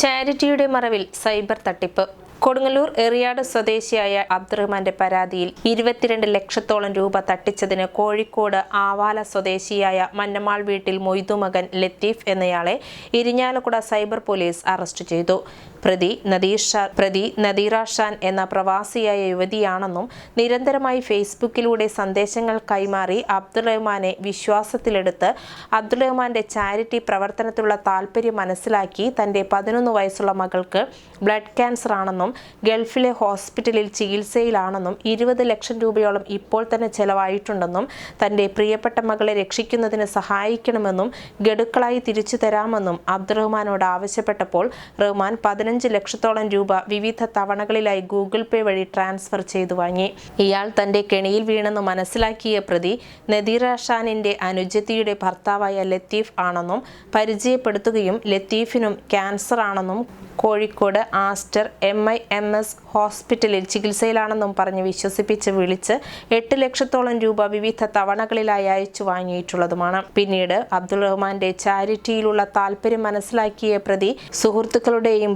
ചാരിറ്റിയുടെ മറവിൽ സൈബർ തട്ടിപ്പ്. കൊടുങ്ങല്ലൂർ എറിയാട് സ്വദേശിയായ അബ്ദുറഹ്മാന്റെ പരാതിയിൽ ഇരുപത്തിരണ്ട് ലക്ഷത്തോളം രൂപ തട്ടിച്ചതിന് കോഴിക്കോട് ആവാല സ്വദേശിയായ മന്നമാൾ വീട്ടിൽ മൊയ്തു മകൻ ലത്തീഫ് എന്നയാളെ ഇരിഞ്ഞാലക്കുട സൈബർ പോലീസ് അറസ്റ്റ് ചെയ്തു. പ്രതി നദീഷ പ്രതി നദീറാഷാൻ എന്ന പ്രവാസിയായ യുവതിയാണെന്നും നിരന്തരമായി ഫേസ്ബുക്കിലൂടെ സന്ദേശങ്ങൾ കൈമാറി അബ്ദുൾ റഹ്മാനെ വിശ്വാസത്തിലെടുത്ത് അബ്ദുൾ റഹ്മാന്റെ ചാരിറ്റി പ്രവർത്തനത്തിലുള്ള താല്പര്യം മനസ്സിലാക്കി തന്റെ പതിനൊന്ന് വയസ്സുള്ള മകൾക്ക് ബ്ലഡ് ക്യാൻസർ ആണെന്നും ഗൾഫിലെ ഹോസ്പിറ്റലിൽ ചികിത്സയിലാണെന്നും ഇരുപത് ലക്ഷം രൂപയോളം ഇപ്പോൾ തന്നെ ചെലവായിട്ടുണ്ടെന്നും തന്റെ പ്രിയപ്പെട്ട മകളെ രക്ഷിക്കുന്നതിന് സഹായിക്കണമെന്നും ഗഡുക്കളായി തിരിച്ചു തരാമെന്നും അബ്ദുറഹ്മാനോട് ആവശ്യപ്പെട്ടപ്പോൾ റഹ്മാൻ പതിനഞ്ച് ലക്ഷത്തോളം രൂപ വിവിധ തവണകളിലായി ഗൂഗിൾ പേ വഴി ട്രാൻസ്ഫർ ചെയ്തു വാങ്ങി. ഇയാൾ തന്റെ കെണിയിൽ വീണെന്ന് മനസ്സിലാക്കിയ പ്രതി നദീറ ഷാനിന്റെ അനുജത്തിയുടെ ഭർത്താവായ ലത്തീഫ് ആണെന്നും പരിചയപ്പെടുത്തുകയും ലത്തീഫിനും ക്യാൻസർ ആണെന്നും Kozhikode Aster M I M S ഹോസ്പിറ്റലിൽ ചികിത്സയിലാണെന്നും പറഞ്ഞ് വിശ്വസിപ്പിച്ച് വിളിച്ച് എട്ട് ലക്ഷത്തോളം രൂപ വിവിധ തവണകളിലായി അയച്ചു വാങ്ങിയിട്ടുള്ളതുമാണ്. പിന്നീട് അബ്ദുൾ റഹ്മാന്റെ ചാരിറ്റിയിലുള്ള താല്പര്യം മനസ്സിലാക്കിയ പ്രതി സുഹൃത്തുക്കളുടെയും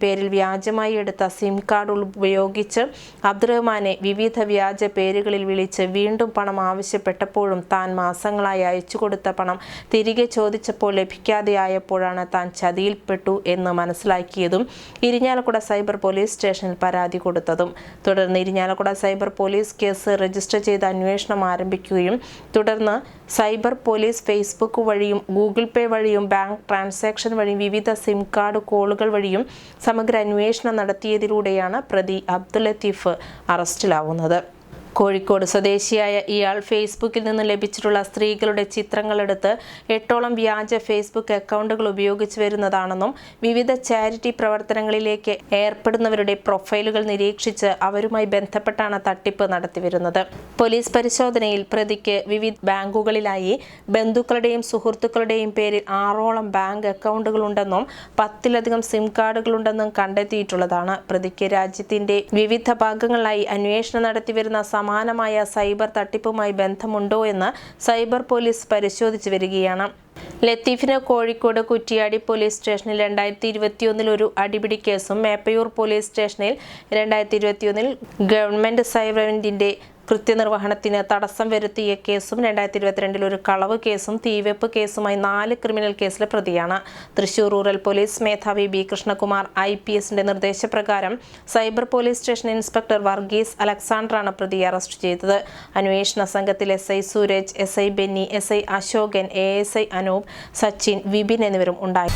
പേരിൽ വ്യാജമായി എടുത്ത സിം കാർഡ് ഉപയോഗിച്ച് അബ്ദുറഹ്മാനെ വിവിധ വ്യാജ പേരുകളിൽ വിളിച്ച് വീണ്ടും പണം ആവശ്യപ്പെട്ടപ്പോഴും താൻ മാസങ്ങളായി അയച്ചു കൊടുത്ത പണം തിരികെ ചോദിച്ചപ്പോൾ ലഭിക്കാതെയായപ്പോഴാണ് താൻ ചതിയിൽപ്പെട്ടു എന്ന് മനസ്സിലാക്കിയതും ഇരിഞ്ഞാലക്കുട സൈബർ പോലീസ് സ്റ്റേഷനിൽ പരാതി കൊടുത്തതും. തുടർന്ന് Irinjalakuda cyber police case register ചെയ്ത് അന്വേഷണം ആരംഭിക്കുകയും തുടർന്ന് സൈബർ പോലീസ് ഫേസ്ബുക്ക് വഴിയും ഗൂഗിൾ പേ വഴിയും ബാങ്ക് ട്രാൻസാക്ഷൻ വഴിയും വിവിധ സിം കാർഡ് കോളുകൾ വഴിയും സമഗ്ര അന്വേഷണം നടത്തിയതിലൂടെയാണ് പ്രതി അബ്ദുൽ ലത്തീഫ് അറസ്റ്റിലാവുന്നത്. കോഴിക്കോട് സ്വദേശിയായ ഇയാൾ ഫേസ്ബുക്കിൽ നിന്ന് ലഭിച്ചിട്ടുള്ള സ്ത്രീകളുടെ ചിത്രങ്ങളെടുത്ത് എട്ടോളം വ്യാജ ഫേസ്ബുക്ക് അക്കൗണ്ടുകൾ ഉപയോഗിച്ചു വരുന്നതാണെന്നും വിവിധ ചാരിറ്റി പ്രവർത്തനങ്ങളിലേക്ക് ഏർപ്പെടുന്നവരുടെ പ്രൊഫൈലുകൾ നിരീക്ഷിച്ച് അവരുമായി ബന്ധപ്പെട്ടാണ് തട്ടിപ്പ് നടത്തിവരുന്നത്. പോലീസ് പരിശോധനയിൽ പ്രതിക്ക് വിവിധ ബാങ്കുകളിലായി ബന്ധുക്കളുടെയും സുഹൃത്തുക്കളുടെയും പേരിൽ ആറോളം ബാങ്ക് അക്കൗണ്ടുകളുണ്ടെന്നും പത്തിലധികം സിം കാർഡുകളുണ്ടെന്നും കണ്ടെത്തിയിട്ടുള്ളതാണ്. പ്രതിക്ക് രാജ്യത്തിന്റെ വിവിധ ഭാഗങ്ങളിലായി അന്വേഷണം നടത്തിവരുന്ന സമാനമായ സൈബർ തട്ടിപ്പുമായി ബന്ധമുണ്ടോ എന്ന് സൈബർ പോലീസ് പരിശോധിച്ചു വരികയാണ്. ലത്തീഫിന് കോഴിക്കോട് കുറ്റിയാടി പോലീസ് സ്റ്റേഷനിൽ രണ്ടായിരത്തി ഇരുപത്തിയൊന്നിൽ ഒരു അടിപിടി കേസും മേപ്പയൂർ പോലീസ് സ്റ്റേഷനിൽ രണ്ടായിരത്തി ഇരുപത്തിയൊന്നിൽ ഗവൺമെന്റ് സൈബറിന്റെ കൃത്യനിർവഹണത്തിന് തടസ്സം വരുത്തിയ കേസും രണ്ടായിരത്തി ഇരുപത്തിരണ്ടിൽ ഒരു കളവ് കേസും തീവെപ്പ് കേസുമായി നാല് ക്രിമിനൽ കേസിലെ പ്രതിയാണ്. തൃശൂർ റൂറൽ പോലീസ് മേധാവി ബി കൃഷ്ണകുമാർ ഐ പി എസിന്റെ നിർദ്ദേശപ്രകാരം cyber police station inspector Varghese അലക്സാണ്ടറാണ് പ്രതിയെ അറസ്റ്റ് ചെയ്തത്. അന്വേഷണ സംഘത്തിൽ S I Sooraj S I Benny S I Ashokan A S I Anoop Sachin Vipin എന്നിവരും ഉണ്ടായി.